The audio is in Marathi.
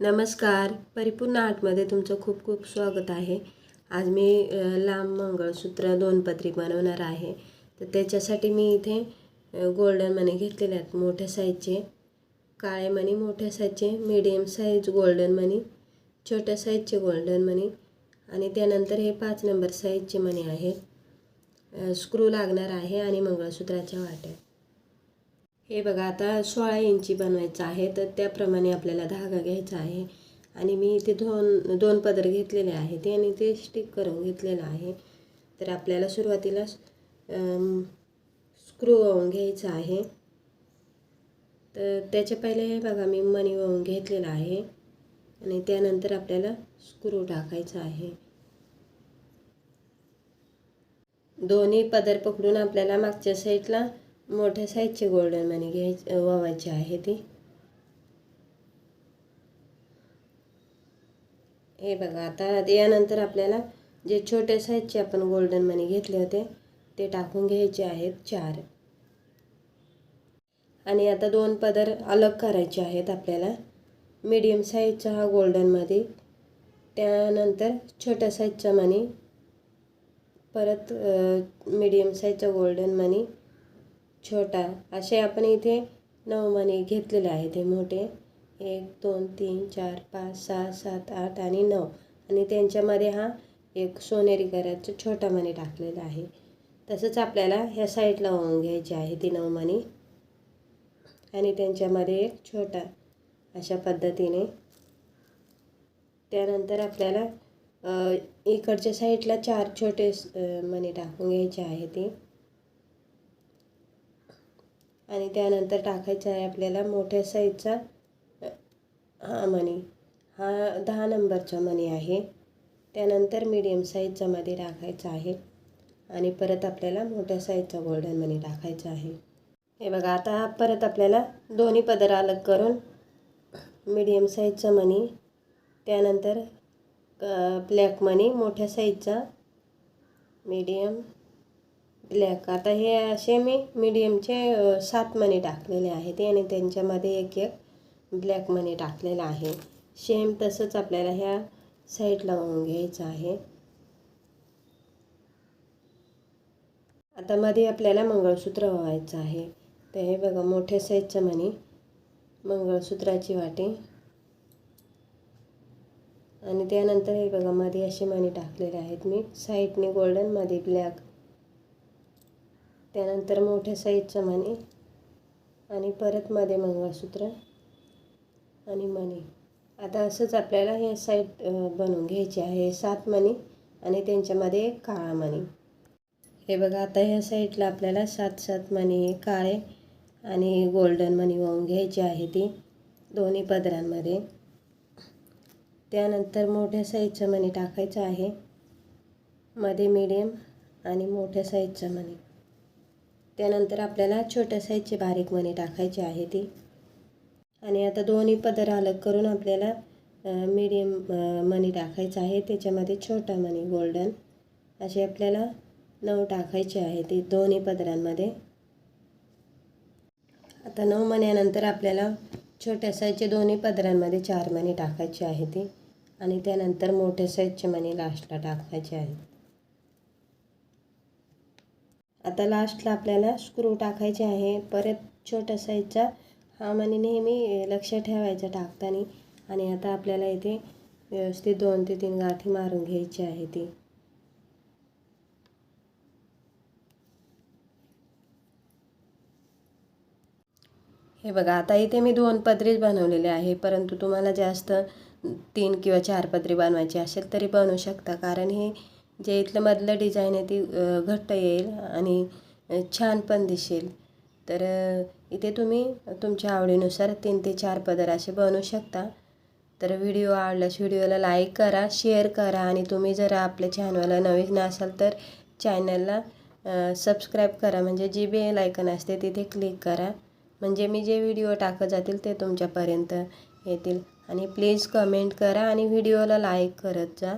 नमस्कार. परिपूर्ण आर्टमध्ये तुमचं खूप खूप स्वागत आहे. आज मी लांब मंगळसूत्र दोन पत्री बनवणार आहे. तर त्याच्यासाठी मी इथे गोल्डन मणी घेतलेले आहेत. मोठ्या साईजचे काळे मणी मोठ्या साईजचे मीडियम साईज गोल्डन मणी छोट्या साईजचे गोल्डन मणी आणि त्यानंतर हे पाच नंबर साईजचे मणी आहेत. स्क्रू लागणार आहे आणि मंगळसूत्राच्या वाट्या. हे बघा आता सोळा इंची बनवायचं आहे तर त्याप्रमाणे आपल्याला धागा घ्यायचा आहे. आणि मी इथे दोन दोन पदर घेतलेले आहेत आणि ते स्टिक करून घेतलेलं आहे. तर आपल्याला सुरुवातीला स्क्रू वाहून घ्यायचा आहे. तर त्याच्या पहिले हे बघा मी मणी वाहून घेतलेला आहे. आणि त्यानंतर आपल्याला स्क्रू टाकायचा आहे. दोन्ही पदर पकडून आपल्याला मागच्या साईडला मोठ्या साईजचे गोल्डन मनी घ्यायचे वावायचे आहे ती. हे बघा आता यानंतर आपल्याला जे छोट्या साईजचे आपण गोल्डन मनी घेतले होते ते टाकून घ्यायचे आहेत चार. आणि आता दोन पदर अलग करायचे आहेत आपल्याला. मीडियम साईजचा हा गोल्डनमध्ये त्यानंतर छोट्या साईजचा मनी परत मीडियम साईजचा गोल्डन मनी छोटा. असे आपण इथे नऊ मणी घेतलेले आहेत. हे मोठे. एक दोन तीन चार पाच सहा सात आठ आणि नऊ. आणि त्यांच्यामध्ये हा एक सोनेरी करायचं छोटा मणी टाकलेला आहे. तसंच आपल्याला ह्या साईडला वाहून घ्यायची आहे ती नऊ मणी. आणि त्यांच्यामध्ये एक छोटा अशा पद्धतीने. त्यानंतर आपल्याला इकडच्या साईडला चार छोटे मणी टाकून घ्यायचे आहे ते. आणि त्यानंतर टाकायचा आहे आपल्याला मोठ्या साईजचा हा मणी. हा दहा नंबरचा मणी आहे. त्यानंतर मीडियम साईजच्यामध्ये टाकायचा आहे. आणि परत आपल्याला मोठ्या साईजचा गोल्डन मनी टाकायचा आहे. हे बघा आता परत आपल्याला दोन्ही पदर अलग करून मीडियम साईजचा मनी त्यानंतर ब्लॅक मनी मोठ्या साईजचा मीडियम ब्लॅक आता हे असे मी मीडियमचे सात मणी टाकलेले आहेत आणि त्यांच्यामध्ये एक एक ब्लॅक मनी टाकलेला आहे. सेम तसंच आपल्याला ह्या साईडला लावून घ्यायचं आहे. आता मध्ये आपल्याला मंगळसूत्र व्हायचं आहे. तर हे बघा मोठ्या साईजचं मणी. मंगळसूत्राची वाटी. आणि त्यानंतर हे बघा मध्ये असे मणी टाकलेले आहेत मी. साईडने गोल्डनमध्ये ब्लॅक त्यानंतर मोठ्या साईजचं मणी आणि परत मध्ये मंगळसूत्र आणि मणी. आता असंच आपल्याला हे साईड बनवून घ्यायची आहे. सात मणी आणि त्यांच्यामध्ये एक काळा मणी. हे बघा आता ह्या साईडला आपल्याला सात सात मणी काळे आणि गोल्डन मणी वाहून घ्यायची आहे ती दोन्ही पदरांमध्ये. त्यानंतर मोठ्या साईजचं मणी टाकायचं आहे. मध्ये मीडियम आणि मोठ्या साईजचं मणी. त्यानंतर आपल्याला छोट्या साईजचे बारीक मणी टाकायचे आहे ती. आणि आता दोन्ही पदर अलग करून आपल्याला मीडियम मणी टाकायचं आहे. त्याच्यामध्ये छोटा मणी गोल्डन असे आपल्याला नऊ टाकायचे आहे ती दोन्ही पदरांमध्ये. आता नऊ मण्यानंतर आपल्याला छोट्या साईजचे दोन्ही पदरांमध्ये चार मणी टाकायचे आहे ती. आणि त्यानंतर मोठ्या साईजचे मणी लास्टला टाकायचे आहेत आता लास्टला आपल्याला स्क्रू टाकायचे आहे. परत छोट्या साईजचा हा म्हणे नेहमी लक्ष ठेवायचा टाकताना. आणि आता आपल्याला इथे व्यवस्थित दोन ते तीन गाठी मारून घ्यायची आहे ती. हे बघा आता इथे मी दोन पदरीच बनवलेले आहे. परंतु तुम्हाला जास्त तीन किंवा चार पदरी बनवायची असेल तरी बनवू शकता. कारण हे जे इथलं मधलं डिझाईन आहे ती घट्ट येईल आणि छान पण दिसेल. तर इथे तुम्ही तुमच्या आवडीनुसार तीन ते चार पदर असे बनवू शकता. तर व्हिडिओ आवडल्यास व्हिडिओला लाईक करा शेअर करा आणि तुम्ही जर आपल्या चॅनलला नवीन असाल तर चॅनलला सबस्क्राईब करा. म्हणजे जी बेल आयकन असते तिथे क्लिक करा. म्हणजे मी जे व्हिडिओ टाकत जातील ते तुमच्यापर्यंत येतील. आणि प्लीज कमेंट करा आणि व्हिडिओला लाईक करत जा.